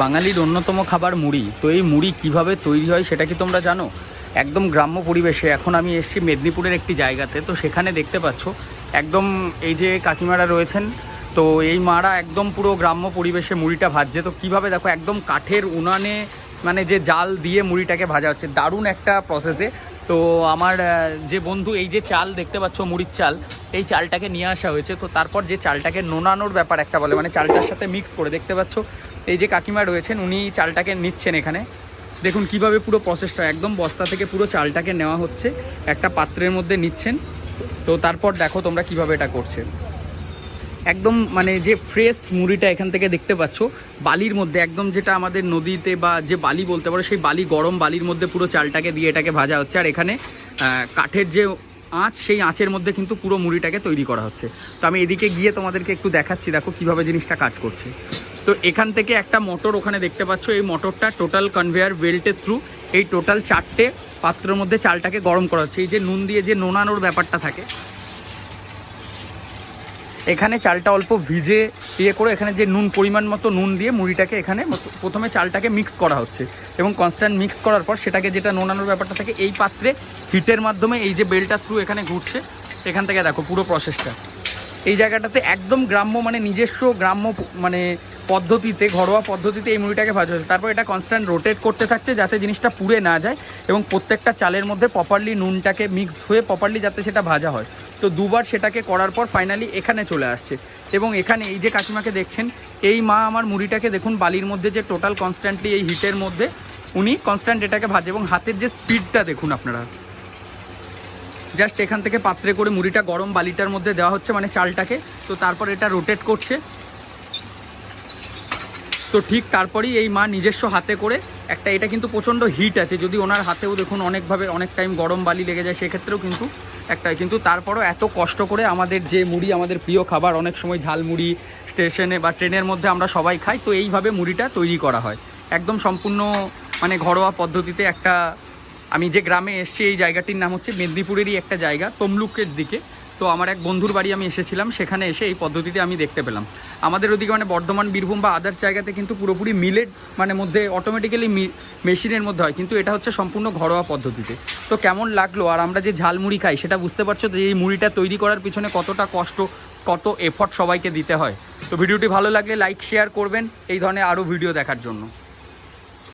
বাঙালির অন্যতম খাবার মুড়ি। তো এই মুড়ি কীভাবে তৈরি হয় সেটা কি তোমরা জানো? একদম গ্রাম্য পরিবেশে এখন আমি এসেছি মেদিনীপুরের একটি জায়গাতে। তো সেখানে দেখতে পাচ্ছ, একদম এই যে কাকিমারা রয়েছেন, তো এই মারা একদম পুরো গ্রাম্য পরিবেশে মুড়িটা ভাজছে। তো কীভাবে দেখো, একদম কাঠের উনানে মানে যে জাল দিয়ে মুড়িটাকে ভাজা হচ্ছে। দারুণ একটা প্রসেসে তো আমার যে বন্ধু, এই যে চাল দেখতে পাচ্ছ, মুড়ির চাল এই চালটাকে নিয়ে আসা হয়েছে। তো তারপর যে চালটাকে নোনানোর ব্যাপার একটা বলে মানে চালটার সাথে মিক্স করে, দেখতে পাচ্ছ? এই যে কাকিমা রয়েছেন, উনি চালটাকে নিচ্ছেন এখানে। দেখুন কীভাবে পুরো প্রসেসটা একদম বস্তা থেকে পুরো চালটাকে নেওয়া হচ্ছে। একটা পাত্রের মধ্যে নিচ্ছেন। তো তারপর দেখো তোমরা কীভাবে এটা করছে। একদম মানে যে ফ্রেশ মুড়িটা এখান থেকে দেখতে পাচ্ছ, বালির মধ্যে, একদম যেটা আমাদের নদীতে বা যে বালি বলতে পারো, সেই বালি, গরম বালির মধ্যে পুরো চালটাকে দিয়ে এটাকে ভাজা হচ্ছে। আর এখানে কাঠের যে আঁচ, সেই আঁচের মধ্যে কিন্তু পুরো মুড়িটাকে তৈরি করা হচ্ছে। তো আমি এদিকে গিয়ে তোমাদেরকে একটু দেখাচ্ছি, দেখো কীভাবে জিনিসটা কাজ করছে। তো এখান থেকে একটা মোটর ওখানে দেখতে পাচ্ছ, এই মোটরটা টোটাল কনভেয়ার বেল্টের থ্রু এই টোটাল চারটে পাত্রের মধ্যে চালটাকে গরম করা হচ্ছে। এই যে নুন দিয়ে যে নোনানোর ব্যাপারটা থাকে, এখানে চালটা অল্প ভিজে ইয়ে করে এখানে যে নুন পরিমাণ মতো নুন দিয়ে মুড়িটাকে এখানে প্রথমে চালটাকে মিক্স করা হচ্ছে এবং কনস্ট্যান্ট মিক্স করার পর সেটাকে যেটা নোনানোর ব্যাপারটা থাকে, এই পাত্রে হিটের মাধ্যমে এই যে বেলটা থ্রু এখানে ঘুরছে, এখান থেকে দেখো পুরো প্রসেসটা এই জায়গাটাতে একদম গ্রাম্য মানে নিজস্ব গ্রাম্য মানে পদ্ধতিতে, ঘরোয়া পদ্ধতিতে এই মুড়িটাকে ভাজা হচ্ছে। তারপর এটা কনস্ট্যান্ট রোটেট করতে থাকছে যাতে জিনিসটা পুড়ে না যায় এবং প্রত্যেকটা চালের মধ্যে প্রপারলি নুনটাকে মিক্স হয়ে প্রপারলি যাতে সেটা ভাজা হয়। তো দুবার সেটাকে করার পর ফাইনালি এখানে চলে আসছে। এবং এখানে এই যে কাকিমাকে দেখছেন, এই মা আমার মুড়িটাকে দেখুন, বালির মধ্যে যে টোটাল কনস্ট্যান্টলি এই হিটের মধ্যে উনি কনস্ট্যান্ট এটাকে ভাজে এবং হাতের যে স্পিডটা দেখুন আপনারা। জাস্ট এখান থেকে পাত্রে করে মুড়িটা গরম বালিটার মধ্যে দেওয়া হচ্ছে মানে চালটাকে। তো তারপর এটা রোটেট করছে। তো ঠিক তারপরেই এই মা নিজস্ব হাতে করে একটা, এটা কিন্তু প্রচণ্ড হিট আছে, যদি ওনার হাতেও দেখুন অনেকভাবে, অনেক টাইম গরম বালি লেগে যায়, সেক্ষেত্রেও কিন্তু একটা কিন্তু তারপরও এত কষ্ট করে আমাদের যে মুড়ি, আমাদের প্রিয় খাবার, অনেক সময় ঝালমুড়ি, স্টেশনে বা ট্রেনের মধ্যে আমরা সবাই খাই, তো এইভাবে মুড়িটা তৈরি করা হয়। একদম সম্পূর্ণ মানে ঘরোয়া পদ্ধতিতে একটা, আমি যে গ্রামে এসছি, এই জায়গাটির নাম হচ্ছে মেদিনীপুরেরই একটা জায়গা, তমলুকের দিকে। তো আমার এক বন্ধুর বাড়ি আমি এসেছিলাম, সেখানে এসে এই পদ্ধতিতে আমি দেখতে পেলাম। আমাদের ওদিকে মানে বর্ধমান, বীরভূম বা আদার্স জায়গাতে কিন্তু পুরোপুরি মিলেট মানে মধ্যে অটোমেটিক্যালি মেশিনের মধ্যে হয়, কিন্তু এটা হচ্ছে সম্পূর্ণ ঘরোয়া পদ্ধতিতে। তো কেমন লাগল? আর আমরা যে ঝাল মুড়ি খাই, সেটা বুঝতে পারছ তো এই মুড়িটা তৈরি করার পিছনে কতটা কষ্ট, কত এফর্ট সবাইকে দিতে হয়? তো ভিডিওটি ভালো লাগলে লাইক শেয়ার করবেন, এই ধরনের আরও ভিডিও দেখার জন্য।